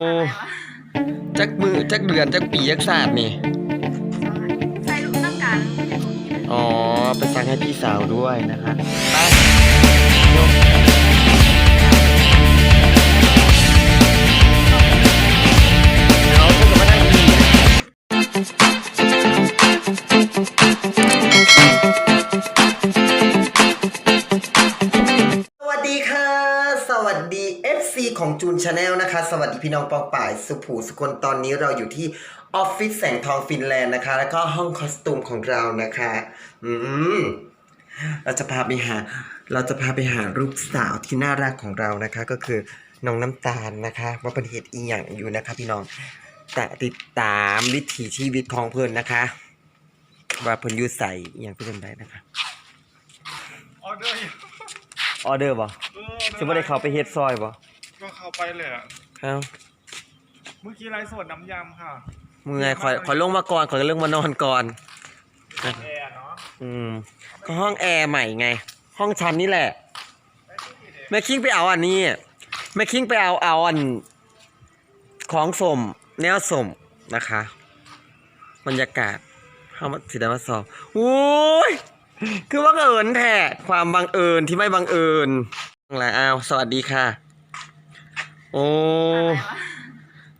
โอ้จักมือจักเดือนจักปีจักศาสตร์นี่ ใส่ลูกน้ำกันอ๋อ ไปสั่งให้พี่สาวด้วยนะคะไป ชาแนลนะคะ สวัสดีพี่น้องปองป่าย สุภูสุคนตอนนี้เราอยู่ที่ออฟฟิศแสงทองฟินแลนด์นะคะ แล้วก็ห้องคอสตูมของเรานะคะ อืมเราจะพาไปหา เราจะพาไปหาลูกสาวที่น่ารักของเรานะคะ ก็คือน้องน้ำตาลนะคะว่าเป็นเหตุอีหยังอยู่นะคะ พี่น้องแต่ติดตามวิถีชีวิตของเพื่อนนะคะ ว่าเพิ่นอยู่ใส่อหย่างเพื่อนได้นะคะออเดอร์อยู่ออเดอร์บ่เออจะไม่ได้เข้าไปเฮ็ดซอยบ่ ก็เข้าไปเลยอะครับเมื่อกี้ไลฟ์สดน้ำยำค่ะเมื่อยขอยขอยลงมาก่อนขอยลงมานอนก่อน แอร์เนาะอืมก็ห้องแอร์ใหม่ไง ห้องชั้นนี่แหละ แม่คิงไปเอาอันนี้แม่คิงไปเอาเอาอัน ของสมแนวสมนะคะ บรรยากาศเข้ามาสิได้มาสอบโอ้ยคือบังเอิญแท้ความบังเอิญที่ไม่บังเอิญอะไรอ้าวสวัสดีค่ะ โอ้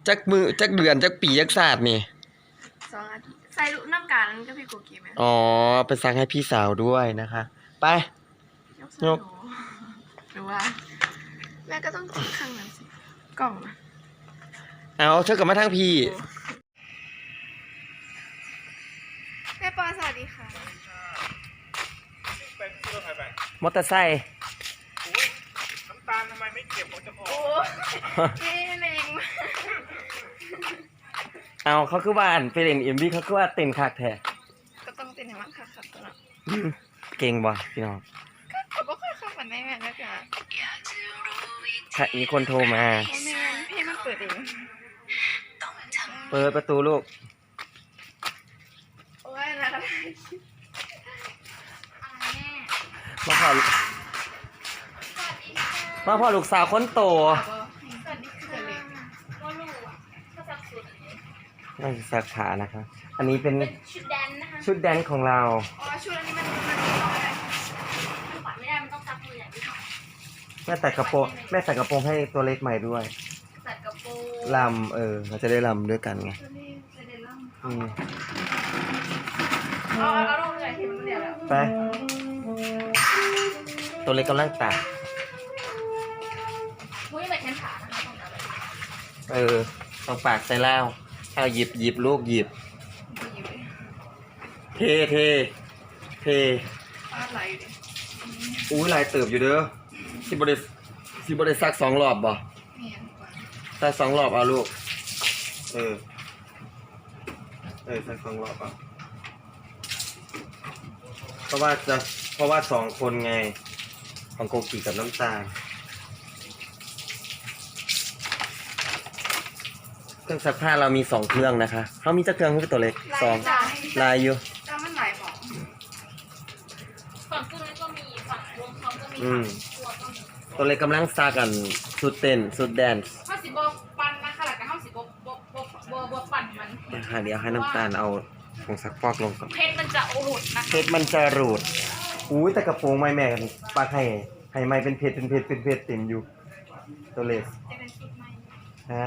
จักมือจักเดือนจักปีจักศาสตร์นี่ สองอาทิตย์ใส่ลูกน้ำกันก็พี่โกกีไหมอ๋อไปสั่งให้พี่สาวด้วยนะคะ ไป ยกยก หรือว่า แม่ก็ต้องทิ้งข้างนั้นสิกล่องนะเอาเธอกลับมาทางพี่ แม่ปอสวัสดีค่ะเป็นเสื้อใครไปมอเตอร์ไซค์ อุ้ยน้ำตาลทำไมไม่เก็บของเจะ พอโอ้นี่เองมากเอาเขาคือว่าอันไปเล่นเอ็มบีเขาคือว่าเต้นคักแท้ก็ต้องเป็นอย่างนั้นค่ะครับตัวละเก่งบ่พี่น้องก็เขาก็ค่อยเข้ากันได้แม่นะจ๊ะถ้ามีคนโทรมาเพราะไม่งั้นพี่มันเปิดเองเปิดประตูลูกโอ้ยนะมาพอ มาพอลูกสาวคนโตสวัสดีค่ะเลยก็รู้อะก็สักสุดนักศึกษาขานะคะ อันนี้เป็นชุดแดนนะคะ ชุดแดนของเรา อ๋อ ชุดอันนี้มันมันไม่ต้องอะไรมันปัดไม่ได้ มันต้องซักมืออย่างที่สองแม่ใส่กระโปรงแม่ใส่กระโปรงให้ตัวเล็กใหม่ด้วยใส่กระโปรงลำเออ เราจะได้ลำด้วยกันไงตัวนี้จะได้ล่ำอืมเอาเอาเอาลงเลยเห็นมันเดียวแล้วไป ตัวเล็กกำลังตัด เออต้องปากใส่เหล้าเอาหยิบหยิบลูกหยิบมันอยู่ดิเทเทเทฟาดไหลอยู่ดิอุ้ยลายเติบอยู่เด้อสิบริสิบริซักสองรอบบ่เนียนกว่าซักสองรอบเอาลูก เออ เออซักสองรอบเอาเพราะว่าจะเพราะว่าสองคนไง ของโกกิกับน้ำตาล เครื่องซักผ้าเรามีสองเครื่องนะคะเขามีจักเครื่องคือตัวเล็กสองลายอยู่แต่มันหลายหมอฝั่งตู้นั้นก็มีฝั่งวมเขาก็มีอืมตัวก็มีตัวเล็กกำลังซักกันสุดเต้นสุดแดนส์ห้าสิบบปันนะคะหลักห้าสิบบบบบบปั่นมันนะคะเดี๋ยวให้น้ำตาลเอาของซักฟอกลงก่อนเพชรมันจะโอหดนะเพชรมันจะรูดอุ้ยแต่กระโปรงไม่แม่ปลนปากให้ให้ไม่เป็นเพชรเป็นเพชรเป็นเพชรเต็มอยู่ตัวเล็กฮะ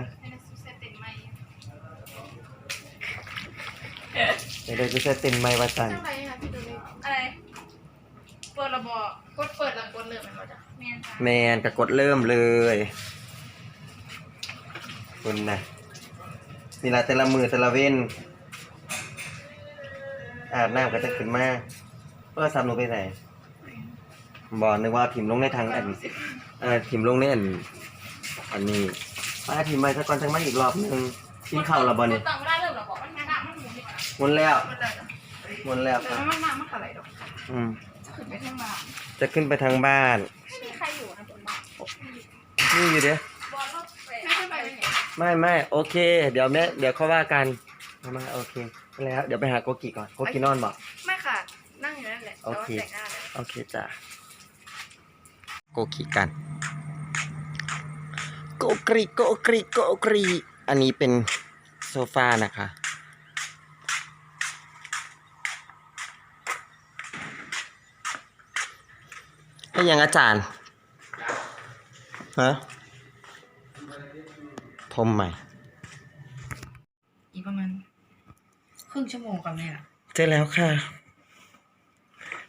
เดี๋ยวจะเซตเต็มไม่ว่าจันเท่าไหร่คะพี่ดูเลยอะไร เปิดระบบกดเปิดแล้วกดเลยมันก็จะแมนจ้ะแมนก็กดเริ่มเลยคุณนะนี่ละแต่ละมือแต่ละเว้นอาบน้ำก็จะขึ้นมาเพื่อซับหนูไปไหนบอกนึกว่าพิมพ์ลงในทางอันเออพิมพ์ลงในอันอันนี้ป้าพิมพ์ไปสักก่อนจังมาอีกรอบหนึงกินข้าวและบ่กนี่ดต่างไม่ได้เลยหรอบอกมันงานมัน หมุนดีกว่าหมดแล้วมันไหลเหรอหมดแล้วคแต่รับว่ามันน้ำมันขลายดอกอืมจะขึ้นไปข้างล่างจะขึ้นไปทางบ้าน ไม่มีใครอยู่นะผมบอกนี่อยู่เด้บอลรถเฟรไม่ขึ้นไปเลยเนี่ยไม่ไม่โอเค เดี๋ยวแม่เดี๋ยวเขาว่ากันมามาโอเคแล้วเดี๋ยวไปหาโกกิก่อนโกกินอนบอก ไม่ค่ะ นั่งอยู่นั่นแหละแต่ว่าแต่งหน้าแล้ว โอเคจ้ะโกกิกัน โกโกกรีโกกรีโกกรี อันนี้เป็นโซฟานะคะ ให้ยังอาจารย์ฮะผมใหม่ อีกประมาณครึ่งชั่วโมงกับแม่อะเจอแล้วค่ะ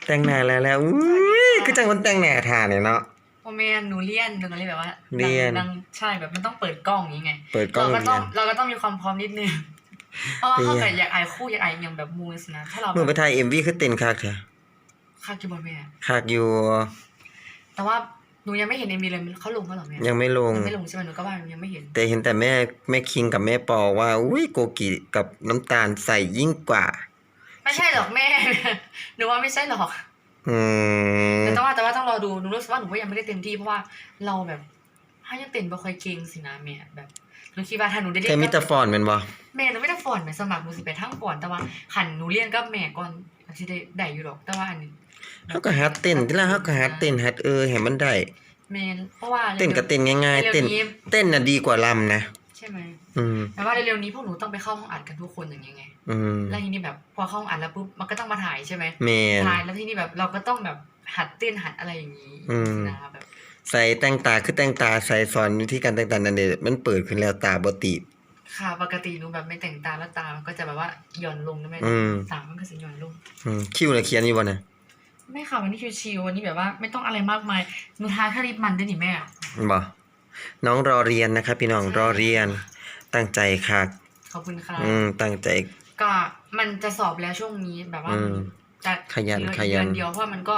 แต่งหน้าแล้วแล้วอุ้ยคือจังคนแต่งหน้าทาเนี่ยเนาะพอแม่หนูเลี่ยนหนูก็เลยแบบว่าเลี่ยนดังใช่แบบมันต้องเปิดกล้องอย่างงี้ไงเปิดกล้องเราก็ต้องเรียน เราก็ต้องมีความพร้อมนิดนึงเพราะว่าเลี่ยนเขาเกิดอยากไอายคู่อยากไอายอย่างแบบมูสนะถ้าเราเมื่อไปถ่ายเอ็มวีคือเต้นคักเถอะค่าคิวบอลแม่คักอยู่ แต่ว่าหนูยังไม่เห็นเอ็มวีเลยเขาลงมาหรอแม่ยังไม่ลงยังไม่ลงใช่ไหมหนูก็ว่าหนูยังไม่เห็น แต่เห็นแต่แม่แม่คิงกับแม่ปอว่าอุ้ยโกกิกับน้ำตาลใส่ยิ่งกว่า ไม่ใช่หรอกแม่หนูว่าไม่ใช่หรอกอืมแต่ว่าแต่ว่าต้องรอดูหนูรู้สึกว่าหนูก็ยังไม่ได้เต็มที่เพราะว่าเราแบบถ้ายังเต้นบ่ค่อยเก่งสินะแม่แบบหนูคิดว่าถ้าหนูได้แค่มิตรฟอนแมันบ่แม่หนูไม่ได้ฟอนแม่สมัครหนูสิไปทั้งก่อนแต่ว่าหันหนูเรียนกับแม่ก่อนที่ได้ได้อยู่หรอก แต่ว่าอันนี้ เขาก็หัดเต้นที่ละเขาก็หัดเต้นหัดเออให้มันได้แม่เพราะว่าเต้นก็เต้นง่ายๆเร็วๆเต้นนี้เต้นน่ะดีกว่าลำนะใช่ไหมอืมแต่ว่าเร็วๆนี้พวกหนูต้องไปเข้าห้องอัดกันทุกคนอย่างเงี้ยไงอืมแล้วทีนี้แบบพอเข้าห้องอัดแล้วปุ๊บมันก็ต้องมาถ่ายใช่ไหมแมนถ่ายแล้วทีนี้แบบเราก็ต้องแบบหัดเต้นหัดอะไรอย่างนี้อืมนะแบบใส่แต่งตาคือแต่งตาใส่สอนวิธีการแต่งตานั่นเองมันเปิดขึ้นแล้วตาบ่ติดค่ะปกติหนูแบบไม่แต่งตาแล้วตามันก็จะแบบว่าหย่อนลงนะแม่อืมตามันก็จะหย่อนลงอืมคิ้วน่ะเขียนอยู่บ่น่ะ ไม่ค่ะวันนี้ชิวๆวันนี้แบบว่า ไม่ต้องอะไรมากมายหนูทาแค่ลิปมันด้วยนี่แม่บ่น้องรอเรียนนะครับพี่น้องรอเรียน ตั้งใจคักขอบคุณค่ะอืม ตั้งใจ ก็มันจะสอบแล้วช่วงนี้แบบว่าอืม จะขยันเหลือขยัน เดือเดียวเพราะมันก็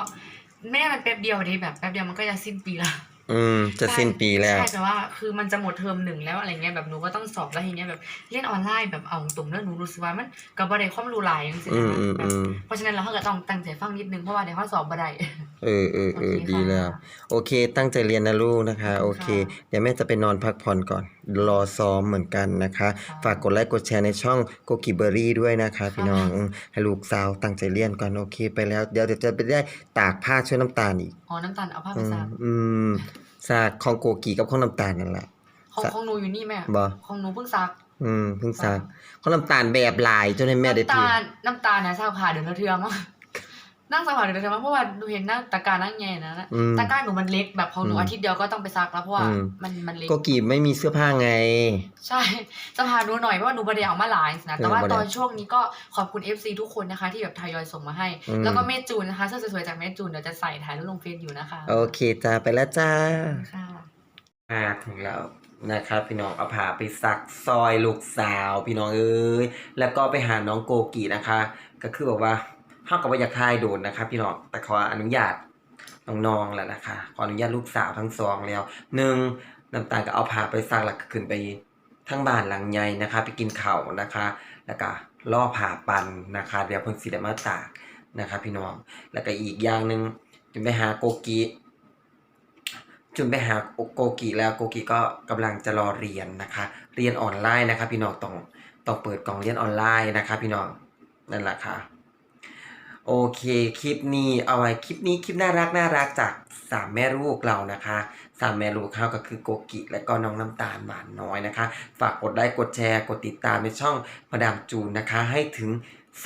ไม่ได้มันแป๊บเดียวดิแบบแป๊บเดียวมันก็จะสิ้นปีละ อืม จะสิ้นปีแล้ว ใช่แต่ว่าคือมันจะหมดเทอมหนึ่งแล้วอะไรเงี้ยแบบหนูก็ต้องสอบแล้วทีเนี้ยแบบเรียนออนไลน์แบบเอาตรงๆแล้วหนูรู้สึกว่ามันกับบได้ความรู้หลายอย่างเงี้ยอืมอืมแบบอืมเพราะฉะนั้นเราก็ต้องตั้งใจฟังนิดนึงเพราะว่าเดี๋ยวเขาสอบบ่ได้เออเออเออโอเคดีแล้วค่ะโอเค ตั้งใจเรียนนะลูกนะคะขอบคุณโอเคค่ะเดี๋ยวแม่จะไปนอนพักผ่อนก่อน รอซ้อมเหมือนกันนะคะค่ะฝากกดไลค์กดแชร์ในช่องโกกิเบอรี่ด้วยนะคะพี่น้องอืมให้ลูกสาวตั้งใจเรียนก่อนโอเคไปแล้ว เดี๋ยวเดี๋ยวจะไปได้ตากผ้าช่วยน้ำตาลอีกอ๋อน้ำตาลเอาผ้าอืมามซักอืม ซากของโกกิกับของน้ำตาลนั่นแหละ ของของหนูอยู่นี่แม่บ่ ของหนูเพิ่งซัก อืมเพิ่งซากของน้ำตาลแบบลายจนให้แม่ได้น้ำถืตาอลน้ำตาลนะซักผ้าเดือนละเทือมั้ง นั่งซักผ้าเดือนละเทือมั้งเพราะว่าหนูเห็นนั่งตะกร้ารนั่งแง่นะอืมตะกร้าหนูมันเล็กแบบของหนูอืมอาทิตย์เดียวก็ต้องไปซักแล้วเพราะว่าอืมมันมันเล็กโกกิไม่มีเสื้อผ้าไง ใช่จะพาดูหน่อยเพราะว่าหนูบไดเอามาหลายนะแต่ว่าเออบ่ได้ตอนช่วงนี้ก็ขอบคุณ FC ทุกคนนะคะ ที่แบบทยอยส่งมาให้อืมแล้วก็เมจูนนะคะเสื้อสวยๆจากเมจูนเดี๋ยวจะใส่ถ่ายรูปลงเฟซอยู่นะคะ โอเคจ้าไปแล้วจ้าค่ะอาถึงแล้วนะครับพี่น้องเอาผ้าไปซักซอยลูกสาว พี่น้องเอ้ยแล้วก็ไปหาน้องโกกีนะคะ ก็คือแบบว่า เฮากับว่าอยากทายโดนนะครับพี่น้องแต่ขออนุญาตน้องๆแล้วนะคะ ขออนุญาตลูกสาวทั้งสองแล้วหนึ่งน้ำตาลก็เอาผ้าไปซักแล้วก็ขึ้นไปทั้งบ้านหลังใหญ่นะคะ ไปกินเข้านะคะ แล้วก็ล่อผ่าปันนะคะเดี๋ยวเพิ่นสิได้มาตากนะคะ พี่น้องแล้วก็อีกอย่างหนึ่งจะไปหาโกกีจุนไปหาโกกิแล้วโกกิก็กำลังจะรอเรียนนะคะ เรียนออนไลน์นะคะ พี่น้องต้องต้องเปิดกล่องเรียนออนไลน์นะคะ พี่น้องนั่นแหละค่ะ โอเค คลิปนี้เอาไว้คลิปนี้คลิปน่ารักน่ารักจากสามแม่ลูกเรานะคะสามแม่ลูกเขาก็คือโกกิ และก็น้องน้ำตาลหวานน้อยนะคะ ฝากกดไลค์กดแชร์กดติดตามในช่องมาดามจูนนะคะ ให้ถึง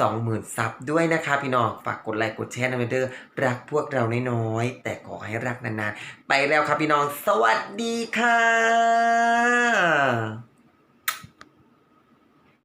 20,000 ซับด้วยนะคะ พี่น้องฝากกดไลค์กดแชร์นะเด้อรักพวกเราน้อยๆแต่ขอให้รักนานๆ ไปแล้วครับพี่น้อง สวัสดีค่ะ